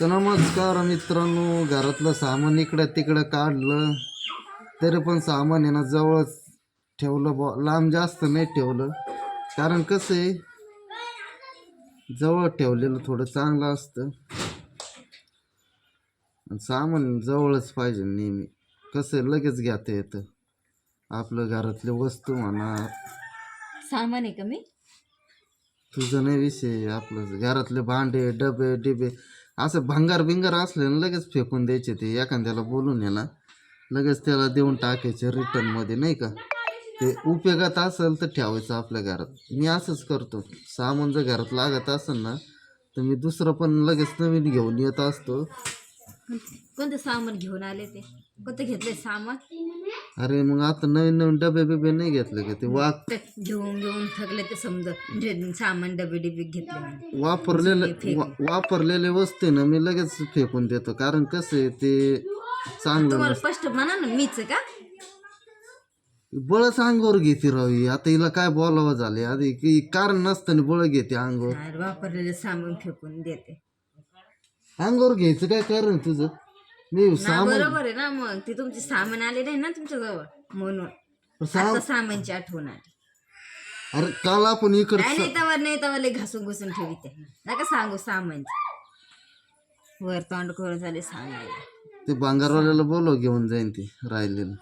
तर नमस्कार मित्रांनो घरातलं सामान इकडं तिकडं काढलं तरी पण सामान आहे ना जवळच ठेवलं बा लांब जास्त नाही ठेवलं. कारण कसं आहे जवळ ठेवलेलं थोडं चांगलं असतं. सामान जवळच पाहिजे नेहमी. कसं लगेच घेता येतं. आपलं घरातले वस्तू म्हणा. सामान आहे का मी? तुझं नाही विषय आपलं घरातले भांडे डबे डिबे. असं भंगार बिंगार असले ना लगेच फेकून द्यायचे ते एखाद्याला बोलून आहे ना लगेच त्याला देऊन टाकायचे रिटर्नमध्ये नाही का? ते उपयोगात असेल तर ठेवायचं आपल्या घरात. मी असंच करतो. सामान जर घरात लागत असेल ना तर मी दुसरं पण लगेच नवीन घेऊन येत असतो. कोणतं सामान घेऊन आले ते? कोणतं घेतलंय सामान? अरे मग आता नवीन नवीन डबे बिबे नाही घेतले का ते वा ते घेऊन घेऊन थकले ते समजा. जे सामान डबे डबे घेतले म्हणे. वापरलेले वा- वापरलेले वस्तू ना मी लगेच फेकून देतो. कारण कसं आहे ते चांगलं तुम्हाला स्पष्ट म्हणा ना मीच का? बळच अंगावर घेते राव ही. आता हिला काय बोलावं झाले आधी की कारण नसताना बळ घेते अंगावर नाही, वापरलेले सामान फेकून देते. अंगावर घ्यायचं काय कारण तुझं? मी ना सामान. बरोबर आहे ना मग. ते तुमचे सामान आले नाही ना तुमच्या जवळ म्हणून साम सामानची आठवण आली. अरे काल आपण इकडं नाही तवर नाही तवर लय घासून घुसून ठेवी ते नका सांगू सामानची. वर तोंड करून झाले सांगायला ते भांगारवाल्याला बोलव घेऊन जाईन ते राहिलेलं.